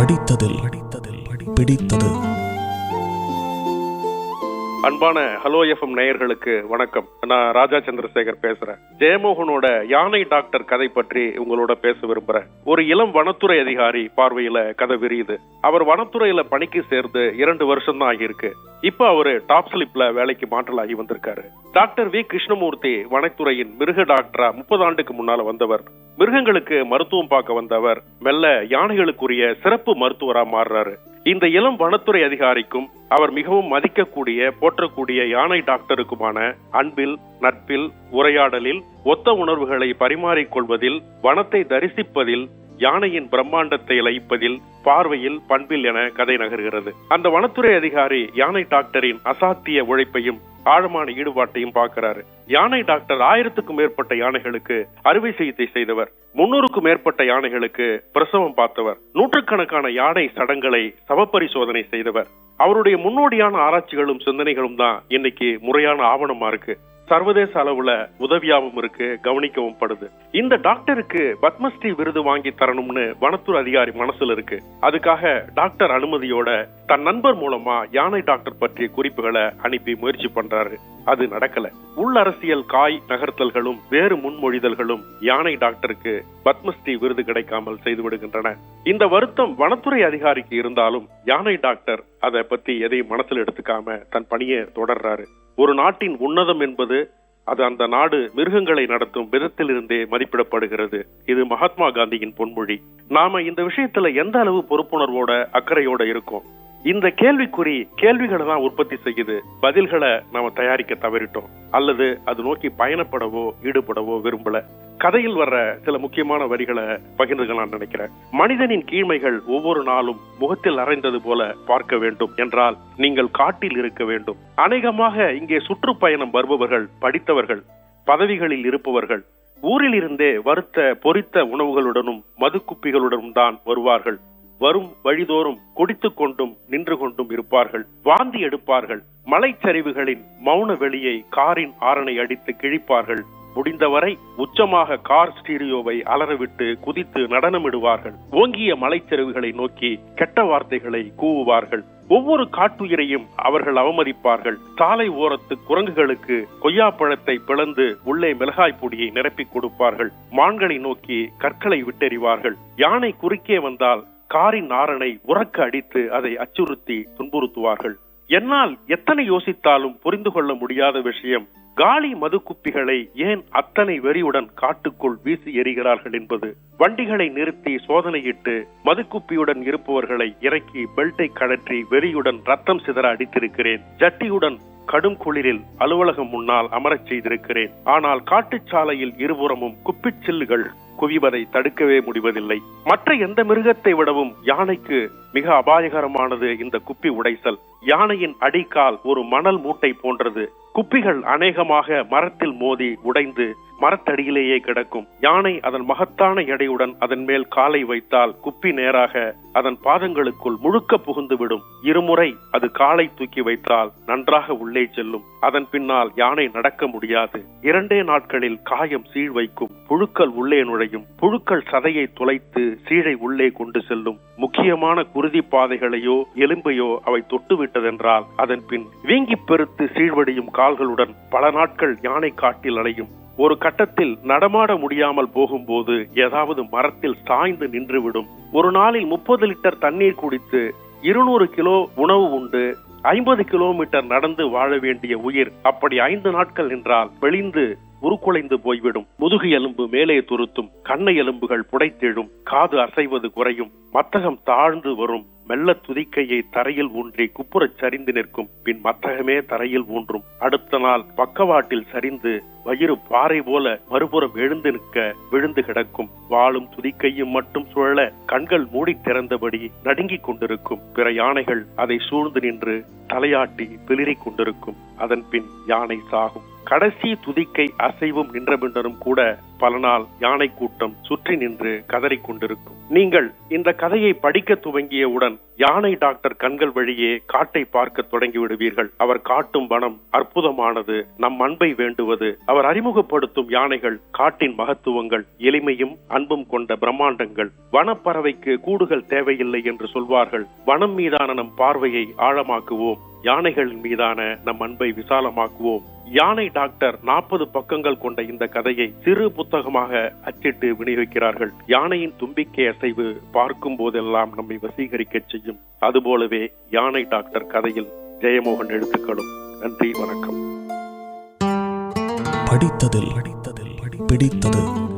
படித்ததில் படித்ததில் பிடித்தது. அன்பான ஹலோ எஃப்எம் நேயர்களுக்கு வணக்கம். நான் ராஜா சந்திரசேகர் பேசுறேன். ஜெயமோகனோட யானை டாக்டர் கதை பற்றி உங்களோட பேச விரும்புறேன். ஒரு இளம் வனத்துறை அதிகாரி பார்வையில கதை விரியுது. அவர் வனத்துறையில பணிக்கு சேர்ந்து இரண்டு வருஷம் தான் ஆகியிருக்கு. இப்ப அவரு டாப் ஸ்லிப்ல வேலைக்கு மாற்றலாகி வந்திருக்காரு. Doctor V. கிருஷ்ணமூர்த்தி வனத்துறையின் மிருக டாக்டரா முப்பது ஆண்டுக்கு முன்னால வந்தவர். மிருகங்களுக்கு மருத்துவம் பார்க்க வந்தவர். மெல்ல யானைகளுக்குரிய சிறப்பு மருத்துவரா மாறுறாரு. இந்த இளம் வனத்துறை அதிகாரிக்கும் அவர் மிகவும் மதிக்கக்கூடிய போற்றக்கூடிய யானை டாக்டருக்குமான அன்பில் நட்பில் உரையாடலில் ஒத்த உணர்வுகளை பரிமாறிக்கொள்வதில் வனத்தை தரிசிப்பதில் யானையின் பிரம்மாண்டத்தை இழைப்பதில் பார்வையில் பண்பில் என கதை நகர்கிறது. அந்த வனத்துறை அதிகாரி யானை டாக்டரின் அசாத்திய உழைப்பையும் ஆழமான ஈடுபாட்டையும் பார்க்கிறாரு. யானை டாக்டர் ஆயிரத்துக்கும் மேற்பட்ட யானைகளுக்கு அறுவை சிகிச்சை செய்தவர். முன்னூறுக்கும் மேற்பட்ட யானைகளுக்கு பிரசவம் பார்த்தவர். நூற்றுக்கணக்கான யானை சடங்களை சவப்பரிசோதனை செய்தவர். அவருடைய முன்னோடியான ஆராய்ச்சிகளும் சிந்தனைகளும் தான் இன்னைக்கு முறையான ஆவணமா இருக்கு. சர்வதேச அளவுல உதவியாகவும் இருக்கு கவனிக்கவும் படுது. இந்த டாக்டருக்கு பத்மஸ்ரீ விருது வாங்கி தரணும்னு வனத்துறை அதிகாரி மனசுல இருக்கு. அதுக்காக டாக்டர் அனுமதியோட தன் நண்பர் மூலமா யானை டாக்டர் பற்றிய குறிப்புகளை அனுப்பி முயற்சி பண்றாரு. அது நடக்கல. உள்ளரசியல் காய் நகர்த்தல்களும் வேறு முன்மொழிதல்களும் யானை டாக்டருக்கு பத்மஸ்ரீ விருது கிடைக்காமல் செய்து விடுகின்றன. இந்த வருத்தம் வனத்துறை அதிகாரிக்கு இருந்தாலும் யானை டாக்டர் அதை பத்தி எதையும் மனசுல எடுத்துக்காம தன் பணியை தொடர்றாரு. ஒரு நாட்டின் உன்னதம் என்பது அது அந்த நாடு மிருகங்களை நடத்தும் விதத்திலிருந்தே மதிப்பிடப்படுகிறது. இது மகாத்மா காந்தியின் பொன்மொழி. நாம இந்த விஷயத்துல எந்த அளவு பொறுப்புணர்வோட அக்கறையோட இருக்கோம்? இந்த கேள்விக்குறி கேள்விகளை தான் உற்பத்தி செய்யுது. பதில்களை நாம தயாரிக்க தவறிட்டோம். அல்லது அது நோக்கி பயணப்படவோ ஈடுபடவோ விரும்பல. கதையில் வர்ற சில முக்கியமான வரிகளை பகிர்ந்துக்கலாம் நினைக்கிறேன். மனிதனின் கீழ்மைகள் ஒவ்வொரு நாளும் முகத்தில் அரைந்தது போல பார்க்க வேண்டும் என்றால் நீங்கள் காட்டில் இருக்க வேண்டும். அநேகமாக இங்கே சுற்றுப்பயணம் வருபவர்கள் படித்தவர்கள் பதவிகளில் இருப்பவர்கள் ஊரில் இருந்தே வறுத்த பொரித்த உணவுகளுடனும் மது குப்பிகளுடனும் தான் வருவார்கள். வரும் வழிதோறும் குடித்துக் கொண்டும் நின்று கொண்டும் இருப்பார்கள் வாந்தி எடுப்பார்கள் மலைச்சரிவுகளின் மௌன வெளியை காரின் ஆரணை அடித்து கிழிப்பார்கள். முடிந்தவரை உச்சமாக கார் ஸ்டீரியோவை அலறவிட்டு குதித்து நடனமிடுவார்கள். ஓங்கிய மலைச்சரிவுகளை நோக்கி கெட்ட வார்த்தைகளை கூவுவார்கள். ஒவ்வொரு காட்டுயிரையும் அவர்கள் அவமதிப்பார்கள். சாலை ஓரத்து குரங்குகளுக்கு கொய்யாப்பழத்தை பிளந்து உள்ளே மிளகாய் பொடியை நிரப்பிக் கொடுப்பார்கள். மான்களை நோக்கி கற்களை விட்டெறிவார்கள். யானை குறுக்கே வந்தால் காரின் நாரனை உறக்க அடித்து அதை அச்சுறுத்தி துன்புறுத்துவார்கள். என்னால் எத்தனை யோசித்தாலும் புரிந்து கொள்ள முடியாத விஷயம் காலி மது குப்பிகளை ஏன் அத்தனை வெறியுடன் காட்டுக்குள் வீசி எறிகிறார்கள் என்பது? வண்டிகளை நிறுத்தி சோதனையிட்டு மதுக்குப்பியுடன் இருப்பவர்களை இறக்கி பெல்ட்டை கழற்றி வெறியுடன் ரத்தம் சிதற அடித்திருக்கிறேன். ஜட்டியுடன் கடும் குளிரில் அலுவலகம் முன்னால் அமரச் செய்திருக்கிறேன். ஆனால் காட்டுச்சாலையில் இருபுறமும் குப்பிச்சில்லுகள் குவிவதை தடுக்கவே முடிவதில்லை. மற்ற எந்த மிருகத்தை விடவும் யானைக்கு மிக அபாயகரமானது இந்த குப்பி உடைசல். யானையின் அடிக்கால் ஒரு மணல் மூட்டை போன்றது. குப்பிகள் அநேகமாக மரத்தில் மோதி உடைந்து மரத்தடியிலேயே கிடக்கும். யானை அதன் மகத்தான எடையுடன் அதன் மேல் காலை வைத்தால் குப்பி நேராக அதன் பாதங்களுக்குள் முழுக்க புகுந்துவிடும் இருமுறை அது காலை தூக்கி வைத்தால் நன்றாக உள்ளே செல்லும். அதன் பின்னால் யானை நடக்க முடியாது. இரண்டே நாட்களில் காயம் சீழ் வைக்கும். புழுக்கள் உள்ளே நுழையும். புழுக்கள் சதையை துளைத்து சீழை உள்ளே கொண்டு செல்லும். முக்கியமான குருதி பாதைகளையோ எலும்பையோ அவை தொட்டுவிட்டதென்றால் அதன் பின் வீங்கி பெருத்து சீழ்வடியும் கால்களுடன் பல நாட்கள் யானை காட்டில் அலையும். ஒரு கட்டத்தில் நடமாட முடியாமல் போகும்போது ஏதாவது மரத்தில் சாய்ந்து நின்றுவிடும். ஒரு நாளில் முப்பது லிட்டர் தண்ணீர் குடித்து இருநூறு கிலோ உணவு உண்டு ஐம்பது கிலோமீட்டர் நடந்து வாழ வேண்டிய உயிர் அப்படி ஐந்து நாட்கள் நின்றால் வெளிந்து உருக்குலைந்து போய்விடும். முதுகு எலும்பு மேலே துருத்தும் கண்ணை எலும்புகள் புடைத்தெழும் காது அசைவது குறையும் மத்தகம் தாழ்ந்து வரும். மெல்ல துதிக்கையை தரையில் ஊன்றி குப்புறச் சரிந்து நிற்கும். பின் மத்தகமே தரையில் ஊன்றும். அடுத்த நாள் பக்கவாட்டில் சரிந்து வயிறு பாறை போல மறுபுறம் எழுந்து நிற்க விழுந்து கிடக்கும். வாழும் துதிக்கையும் மட்டும் சுழல கண்கள் மூடி திறந்தபடி நடுங்கிக் கொண்டிருக்கும். பிற யானைகள் அதை சூழ்ந்து நின்று தலையாட்டி பிளிரிக் கொண்டிருக்கும். அதன் பின் யானை சாகும். கடைசி துதிக்கை அசைவும் நின்ற பின்னரும் கூட பல நாள் யானை கூட்டம் சுற்றி நின்று கதறிக் கொண்டிருக்கும். நீங்கள் இந்த கதையை படிக்க துவங்கியவுடன் யானை டாக்டர் கண்கள் வழியே காட்டை பார்க்க தொடங்கி விடுவீர்கள் அவர் காட்டும் வனம் அற்புதமானது. நம் அன்பை வேண்டுவது. அவர் அறிமுகப்படுத்தும் யானைகள் காட்டின் மகத்துவங்கள் எளிமையும் அன்பும் கொண்ட பிரம்மாண்டங்கள். வனப்பறவைக்கு கூடுகள் தேவையில்லை என்று சொல்வார்கள். வனம் மீதான நம் பார்வையை ஆழமாக்குவோம். யானைகளின் மீதான நம் அன்பை விசாலமாக்குவோம். யானை டாக்டர் நாற்பது பக்கங்கள் கொண்ட இந்த கதையை சிறு புத்தகமாக அச்சிட்டு விநியோகிக்கிறார்கள். யானையின் தும்பிக்கை அசைவு பார்க்கும் போதெல்லாம் நம்மை வசீகரிக்க செய்யும். அதுபோலவே யானை டாக்டர் கதையில் ஜெயமோகன் எழுத்துக்களும். நன்றி வணக்கம். படித்ததில் படித்ததில் பிடித்தது.